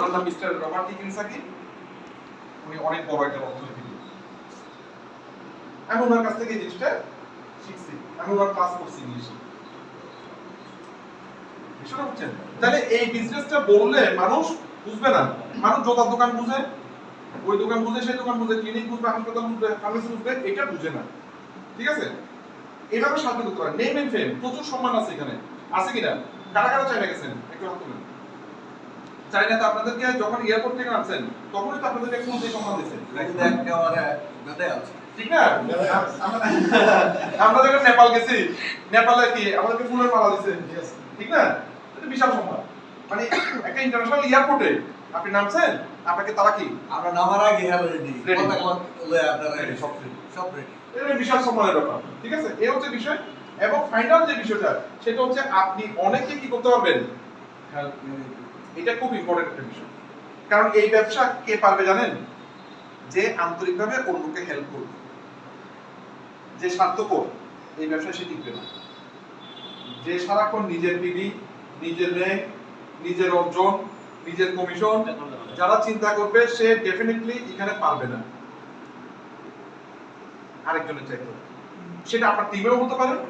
নাম mister Robert কিনসাকি উনি অনেক বড় একটা ওনার কাছ থেকে জিনিসটা শিখছি ওনার ক্লাস করছি ইংলিশে। তাহলে এই বিজনেসটা বললে মানুষ বুঝবে না। মানুষ জোতার দোকান বুঝে, ওই দোকান বুঝে, সেই দোকান বুঝে ক্লিনিক বুঝবে, হাসপাতাল বুঝবে ফার্মেসি বুঝবে, এটা বুঝে না। ঠিক আছে? এইভাবে সাহায্য করতে পারে। নেম এন্ড ফেম প্রচুর সম্মান আছে এখানে। আছে কিনা? কারা কারা চাইনা গেছেন? একটু হাত তুলেন চাইনাতে আপনাদেরকে যখন এয়ারপোর্ট থেকে আনছেন তখনই তো আপনাদেরকে কোন যে সম্মান দিয়েছে ঠিক না? আমরা- আমরা যখন নেপাল গেছি নেপালে কি আমাদেরকে ফুলের মালা দিছে? ঠিক না? এটা বিশাল সম্মান। মানে একটা ইন্টারন্যাশনাল এয়ারপোর্টে আপনি নামছেন আপনাকে তারা কি? আমরা নামার আগে হ্যালো রেডি সব। সব রেডি এটা বিশাল সম্মানের ব্যাপার। ঠিক আছে? এই হচ্ছে বিষয়। এবং ফাইনাল যে বিষয়টা সেটা হচ্ছে আপনি অনেকে কি করতে পারবেন? হেল্প এটা খুব ইম্পর্টেন্ট একটা বিষয়। কারণ এই ব্যবসা কে পারবে জানেন? যে আন্তরিকভাবে অন্যকে হেল্প করবে। যে স্বার্থপর, এই ব্যবসায় সে টিকবে না। যে সারাক্ষণ নিজের বিবি নিজের র্যাঙ্ক নিজের অর্জন, নিজের কমিশন যারা চিন্তা করবে, সে ডেফিনেটলি এখানে পারবে না। আরেকজনের চাইতে। সেটা আপনার টিমেও হতে পারে।